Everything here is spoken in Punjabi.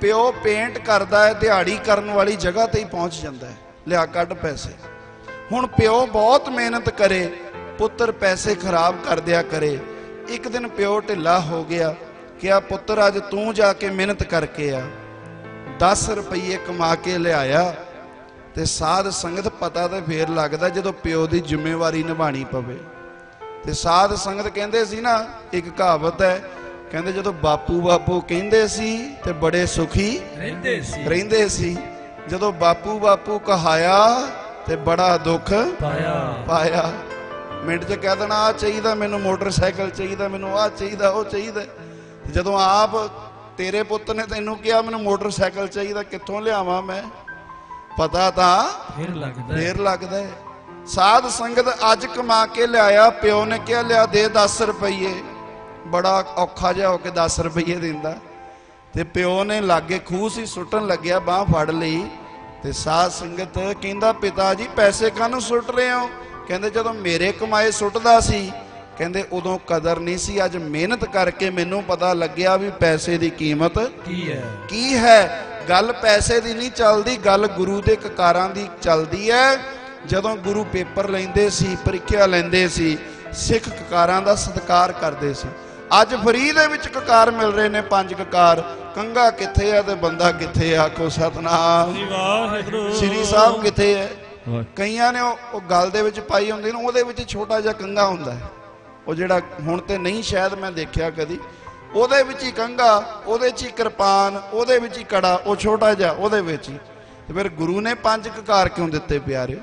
ਪਿਓ ਪੇਂਟ ਕਰਦਾ ਹੈ, ਦਿਹਾੜੀ ਕਰਨ ਵਾਲੀ ਜਗ੍ਹਾ ਤੇ ਹੀ ਪਹੁੰਚ ਜਾਂਦਾ ਹੈ। ਲਿਆ ਕੱਢ ਪੈਸੇ। ਹੁਣ ਪਿਓ ਬਹੁਤ ਮਿਹਨਤ ਕਰੇ, ਪੁੱਤਰ ਪੈਸੇ ਖਰਾਬ ਕਰ ਦਿਆ ਕਰੇ। ਇੱਕ ਦਿਨ ਪਿਓ ਢਿੱਲਾ ਹੋ ਗਿਆ, ਕਿਹਾ, ਪੁੱਤਰ, ਅੱਜ ਤੂੰ ਜਾ ਕੇ ਮਿਹਨਤ ਕਰਕੇ ਆ। 10 ਰੁਪਏ ਕਮਾ ਕੇ ਲਿਆਇਆ ਤੇ ਸਾਧ ਸੰਗਤ ਪਤਾ ਤੇ ਫੇਰ ਲੱਗਦਾ ਜਦੋਂ ਪਿਓ ਦੀ ਜ਼ਿੰਮੇਵਾਰੀ ਨਿਭਾਣੀ ਪਵੇ। ਤੇ ਸਾਧ ਸੰਗਤ ਕਹਿੰਦੇ ਸੀ ਨਾ, ਇੱਕ ਕਹਾਵਤ ਹੈ ਕਹਿੰਦੇ ਜਦੋਂ ਬਾਪੂ ਬਾਪੂ ਕਹਿੰਦੇ ਸੀ ਤੇ ਬੜੇ ਸੁਖੀ ਰਹਿੰਦੇ ਸੀ। ਰਹਿੰਦੇ ਸੀ। ਜਦੋਂ ਬਾਪੂ ਬਾਪੂ ਕਹਾਇਆ ਤੇ ਬੜਾ ਦੁੱਖ ਪਾਇਆ। ਪਾਇਆ। ਮਿੰਟ 'ਚ ਕਹਿ ਦੇਣਾ ਆ ਚਾਹੀਦਾ ਮੈਨੂੰ ਮੋਟਰਸਾਈਕਲ ਚਾਹੀਦਾ ਮੈਨੂੰ ਆ ਚਾਹੀਦਾ ਉਹ ਚਾਹੀਦਾ ਜਦੋਂ ਆਪ ਤੇਰੇ ਪੁੱਤ ਨੇ ਤੈਨੂੰ ਕਿਹਾ ਮੈਨੂੰ ਮੋਟਰਸਾਈਕਲ ਚਾਹੀਦਾ ਕਿੱਥੋਂ ਲਿਆਵਾਂ ਮੈਂ? ਪਤਾ ਤਾਂ ਫਿਰ ਲੱਗਦਾ। ਫੇਰ ਲੱਗਦਾ ਸਾਧ ਸੰਗਤ ਅੱਜ ਕਮਾ ਕੇ ਲਿਆਇਆ ਪਿਓ ਨੇ ਕਿਹਾ ਲਿਆ ਦੇ 10 ਰੁਪਏ ਬੜਾ ਔਖਾ ਜਿਹਾ ਹੋ ਕੇ 10 ਰੁਪਏ ਦਿੰਦਾ। ਤੇ ਪਿਓ ਨੇ ਲਾਗੇ ਖੂਹ ਸੀ ਸੁੱਟਣ ਲੱਗਿਆ ਬਾਹ ਫੜ ਲਈ। ਤੇ ਸਾਧ ਸੰਗਤ ਕਹਿੰਦਾ ਪਿਤਾ ਜੀ ਪੈਸੇ ਕਾਹਨੂੰ ਸੁੱਟ ਰਹੇ ਹੋ? ਕਹਿੰਦੇ ਜਦੋਂ ਮੇਰੇ ਕਮਾਏ ਸੁੱਟਦਾ ਸੀ। ਕਹਿੰਦੇ ਉਦੋਂ ਕਦਰ ਨਹੀਂ ਸੀ। ਅੱਜ ਮਿਹਨਤ ਕਰਕੇ ਮੈਨੂੰ ਪਤਾ ਲੱਗਿਆ ਵੀ ਪੈਸੇ ਦੀ ਕੀਮਤ ਕੀ ਹੈ? ਕੀ ਹੈ? ਗੱਲ ਪੈਸੇ ਦੀ ਨਹੀਂ ਚੱਲਦੀ ਗੱਲ ਗੁਰੂ ਦੇ ਕਕਾਰਾਂ ਦੀ ਚੱਲਦੀ ਹੈ। ਜਦੋਂ ਗੁਰੂ ਪੇਪਰ ਲੈਂਦੇ ਸੀ ਪ੍ਰੀਖਿਆ ਲੈਂਦੇ ਸੀ ਸਿੱਖ ਕਕਾਰਾਂ ਦਾ ਸਤਿਕਾਰ ਕਰਦੇ ਸੀ। ਅੱਜ ਫਰੀ ਦੇ ਵਿੱਚ ਕਕਾਰ ਮਿਲ ਰਹੇ ਨੇ ਪੰਜ ਕਕਾਰ। ਕੰਗਾ ਕਿੱਥੇ ਆ ਤੇ ਬੰਦਾ ਕਿੱਥੇ ਆ? ਆਖੋ ਸਤਨਾਮ। ਜੀ ਵਾਹਿਗੁਰੂ। ਸ੍ਰੀ ਸਾਹਿਬ ਕਿੱਥੇ ਹੈ ਕਈਆਂ ਨੇ ਉਹ ਗਲ ਦੇ ਵਿੱਚ ਪਾਈ ਹੁੰਦੀ ਨਾ ਉਹਦੇ ਵਿੱਚ ਛੋਟਾ ਜਿਹਾ ਕੰਗਾ ਹੁੰਦਾ ਹੈ। ਉਹ ਜਿਹੜਾ ਹੁਣ ਤੇ ਨਹੀਂ ਸ਼ਾਇਦ ਮੈਂ ਦੇਖਿਆ ਕਦੀ। ਉਹਦੇ ਵਿੱਚ ਹੀ ਕੰਗਾ ਉਹਦੇ 'ਚ ਹੀ ਕਿਰਪਾਨ ਉਹਦੇ ਵਿੱਚ ਹੀ ਕੜਾ ਉਹ ਛੋਟਾ ਜਿਹਾ ਉਹਦੇ ਵਿੱਚ ਹੀ। ਤੇ ਫਿਰ ਗੁਰੂ ਨੇ ਪੰਜ ਕਕਾਰ ਕਿਉਂ ਦਿੱਤੇ ਪਿਆਰੇ?